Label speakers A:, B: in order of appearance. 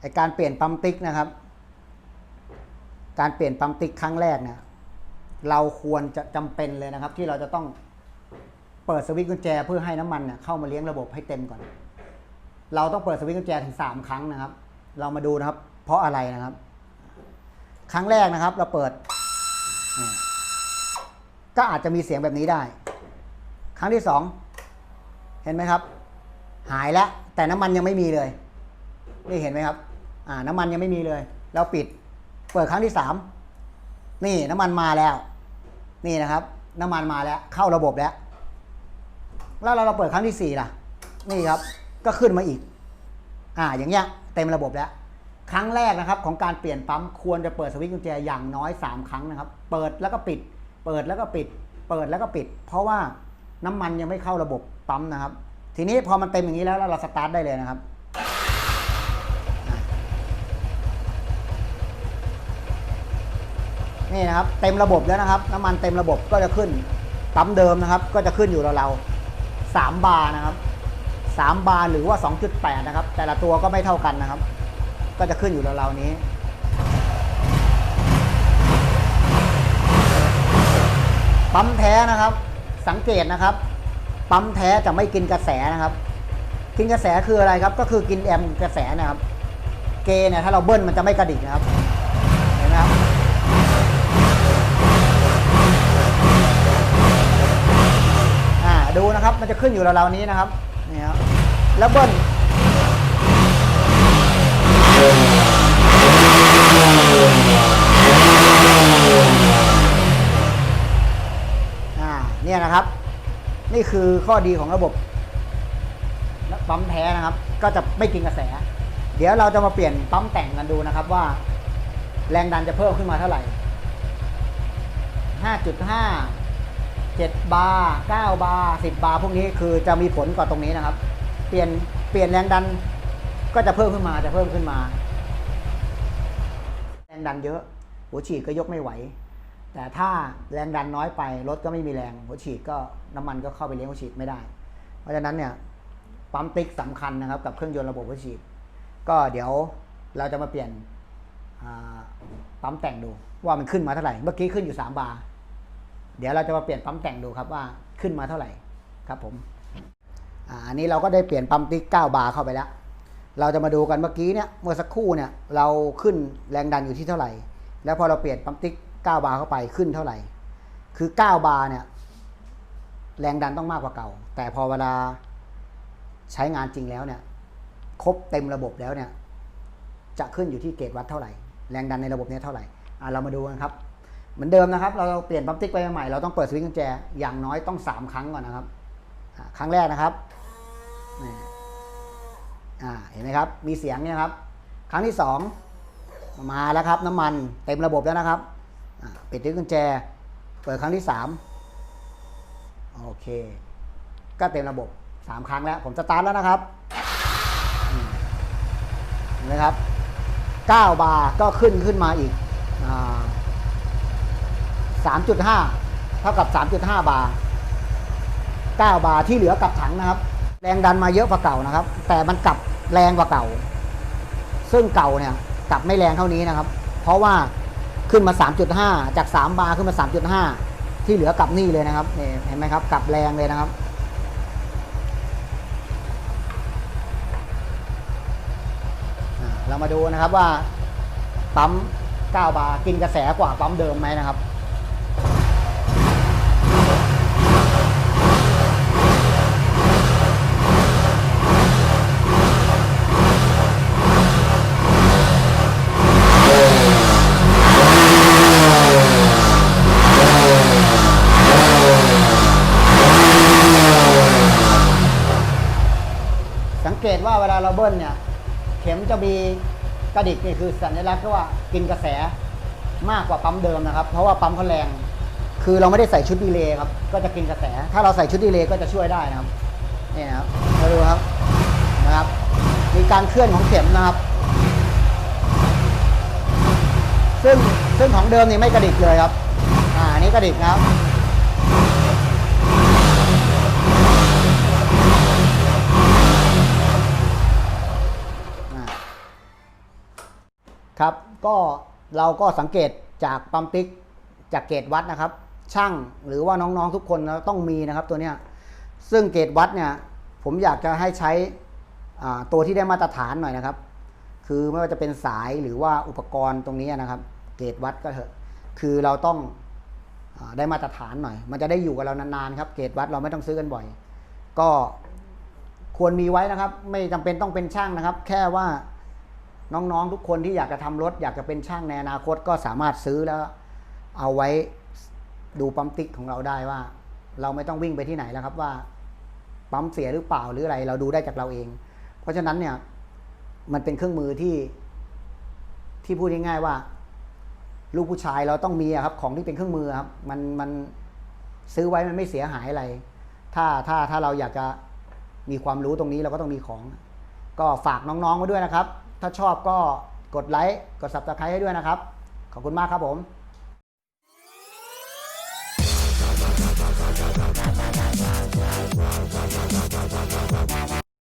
A: ไอการเปลี่ยนปั๊มติ๊กนะครับ การเปลี่ยนปั๊มติ๊กครั้งแรกเนี่ยเราควรจะจำเป็นเลยนะครับ ที่เราจะต้องเปิดสวิตช์กุญแจเพื่อให้น้ำมันเนี่ยเข้ามาเลี้ยงระบบให้เต็มก่อน เราต้องเปิดสวิตช์กุญแจถึงสามครั้งนะครับ เรามาดูนะครับ เพราะอะไรนะครับ ครั้งแรกนะครับ เราเปิด ก็อาจจะมีเสียงแบบนี้ได้ ครั้งที่สองเห็นไหมครับ หายแล้วแต่น้ำมันยังไม่มีเลย นี่เห็นไหมครับ อ่าน้ำมันยังไม่มีเลย เราปิด เปิดครั้งที่สามนี่น้ำมันมาแล้ว นี่นะครับ น้ำมันมาแล้ว เข้าระบบแล้ว แล้วเราเราเปิดครั้งที่สี่ล่ะ นี่ครับ ก็ขึ้นมาอีก อ่า อย่างเงี้ยเต็มระบบแล้ว ครั้งแรกนะครับ ของการเปลี่ยนปั๊มควรจะเปิดสวิตช์กุญแจอย่างน้อยสามครั้งนะครับ เปิดแล้วก็ปิด เปิดแล้วก็ปิด เปิดแล้วก็ปิด เพราะว่าน้ำมันยังไม่เข้าระบบปั๊มนะครับ ทีนี้พอมันเต็มอย่างนี้แล้วเราสตาร์ทได้เลยนะครับ นี่นะครับเต็มระบบแล้วนะครับ น้ำมันเต็มระบบก็จะขึ้นปั๊มเดิมนะครับ ก็จะขึ้นอยู่เราๆสามบาร์นะครับสามบาร์หรือว่า 2.8 นะครับ แต่ละตัวก็ไม่เท่ากันนะครับ ก็จะขึ้นอยู่เราๆนี้ปั๊มแท้นะครับ สังเกตนะครับ ปั๊มแท้จะไม่กินกระแสนะครับ กินกระแสคืออะไรครับ ก็คือกินแอมกระแสนะครับ เกเนี่ยถ้าเราเบิ้ลมันจะไม่กระดิกนะครับ เห็นไหมครับ อ่า ดูนะครับ มันจะขึ้นอยู่ราวๆนี้นะครับนี่ครับแล้วเบิ้ลอ่าเนี่ยนะครับ นี่คือข้อดีของระบบปั๊มแท้นะครับ ก็จะไม่กินกระแส เดี๋ยวเราจะมาเปลี่ยนปั๊มแต่งกันดูนะครับว่า แรงดันจะเพิ่มขึ้นมาเท่าไหร่ 5.5 7 บาร์9บาร์10 บาร์พวกนี้คือจะมีผลกว่าตรงนี้นะครับ เปลี่ยนเปลี่ยนแรงดันก็จะเพิ่มขึ้นมาจะเพิ่มขึ้นมา แรงดันเยอะหัวฉีดก็ยกไม่ไหว แต่ถ้าแรงดันน้อยไปรถก็ไม่มีแรงหัวฉีดก็น้ำมันก็เข้าไปเลี้ยงหัวฉีดไม่ได้ เพราะฉะนั้นเนี่ยปั๊มติ๊กสำคัญนะครับกับเครื่องยนต์ระบบหัวฉีด ก็เดี๋ยวเราจะมาเปลี่ยนปั๊มแต่งดูว่ามันขึ้นมาเท่าไหร่ เมื่อกี้ขึ้นอยู่ 3 บาร์ เดี๋ยวเราจะมาเปลี่ยนปั๊มแต่งดูครับว่าขึ้นมาเท่าไหร่ครับผมอันนี้เราก็ได้เปลี่ยนปั๊มติ๊ก9บาร์เข้าไปแล้ว เราจะมาดูกันเมื่อกี้เนี่ยเมื่อสักครู่เนี่ยเราขึ้นแรงดันอยู่ที่เท่าไหร่ แล้วพอเราเปลี่ยนปั๊มติ๊ก9บาร์เข้าไปขึ้นเท่าไหร่ คือ 9 บาร์เนี่ยแรงดันต้องมากกว่าเก่า แต่พอเวลาใช้งานจริงแล้วเนี่ยครบเต็มระบบแล้วเนี่ยจะขึ้นอยู่ที่เกจวัดเท่าไหร่ แรงดันในระบบเนี้ยเท่าไหร่อะเรามาดูกันครับ เหมือนเดิมนะครับ เราเปลี่ยนปั๊มติ๊กไปใหม่ เราต้องเปิดสวิตช์กุญแจ อย่างน้อยต้อง 3 ครั้งก่อนนะครับ ครั้งแรกนะครับเห็นไหมครับ มีเสียงเนี่ยครับ ครั้งที่ 2 มาแล้วครับ น้ำมันเต็มระบบแล้วนะครับปิดสวิตช์กุญแจ เปิดครั้งที่ 3 โอเค ก็เต็มระบบ 3 ครั้งแล้ว ผมสตาร์ทแล้วนะครับเห็นไหมครับ 9 บาร์ก็ขึ้นขึ้นมาอีกอ่า 3.5 เท่ากับ 3.5 บาร์ 9 บาร์ที่เหลือกลับถังนะครับ แรงดันมาเยอะกว่าเก่านะครับ แต่มันกลับแรงกว่าเก่า ซึ่งเก่าเนี่ยกลับไม่แรงเท่านี้นะครับ เพราะว่าขึ้นมา 3.5 จาก 3 บาร์ขึ้นมา 3.5 ที่เหลือกลับนี่เลยนะครับนี่เห็นไหมครับกลับแรงเลยนะครับ เรามาดูนะครับว่าปั๊ม 9 บาร์กินกระแสกว่าปั๊มเดิมไหมนะครับ เกตว่าเวลาเราเบิ้ลเนี่ย เข็มจะมีกระดิกนี่คือสัญลักษณ์ที่ว่ากินกระแสมากกว่าปั๊มเดิมนะครับ เพราะว่าปั๊มเขาแรง คือเราไม่ได้ใส่ชุดดีเลย์ครับ ก็จะกินกระแส ถ้าเราใส่ชุดดีเลย์ก็จะช่วยได้นะครับนี่นะครับมาดูครับนะครับ มีการเคลื่อนของเข็มนะครับ ซึ่งซึ่งของเดิมนี่ไม่กระดิกเลยครับ อ่านนี้กระดิกนะครับ ครับ ก็เราก็สังเกตจากปั๊มติ๊กจากเกตวัดนะครับ ช่างหรือว่าน้องๆทุกคนเราต้องมีนะครับตัวเนี้ยซึ่งเกตวัดเนี่ยผมอยากจะให้ใช้ตัวที่ได้มาตรฐานหน่อยนะครับ คือไม่ว่าจะเป็นสายหรือว่าอุปกรณ์ตรงนี้นะครับ เกตวัดก็เถอะคือเราต้องอได้มาตรฐานหน่อย มันจะได้อยู่กับเรานานๆครับ เกตวัดเราไม่ต้องซื้อกันบ่อย ก็ควรมีไว้นะครับ ไม่จำเป็นต้องเป็นช่างนะครับ แค่ว่า น้องๆทุกคนที่อยากจะทำรถ อยากจะเป็นช่างในอนาคตก็สามารถซื้อแล้วเอาไว้ดูปั๊มติ๊กของเราได้ว่า เราไม่ต้องวิ่งไปที่ไหนแล้วครับว่าปั๊มเสียหรือเปล่าหรืออะไร เราดูได้จากเราเอง เพราะฉะนั้นเนี่ยมันเป็นเครื่องมือที่ที่พูดง่ายๆว่า ลูกผู้ชายเราต้องมีครับ ของที่เป็นเครื่องมือครับ มันมันซื้อไว้มันไม่เสียหายอะไร ถ้าถ้าถ้าเราอยากจะมีความรู้ตรงนี้เราก็ต้องมีของ ก็ฝากน้องๆไว้ด้วยนะครับ ถ้าชอบก็กดไลค์กด subscribe ให้ด้วยนะครับ ขอบคุณมากครับผม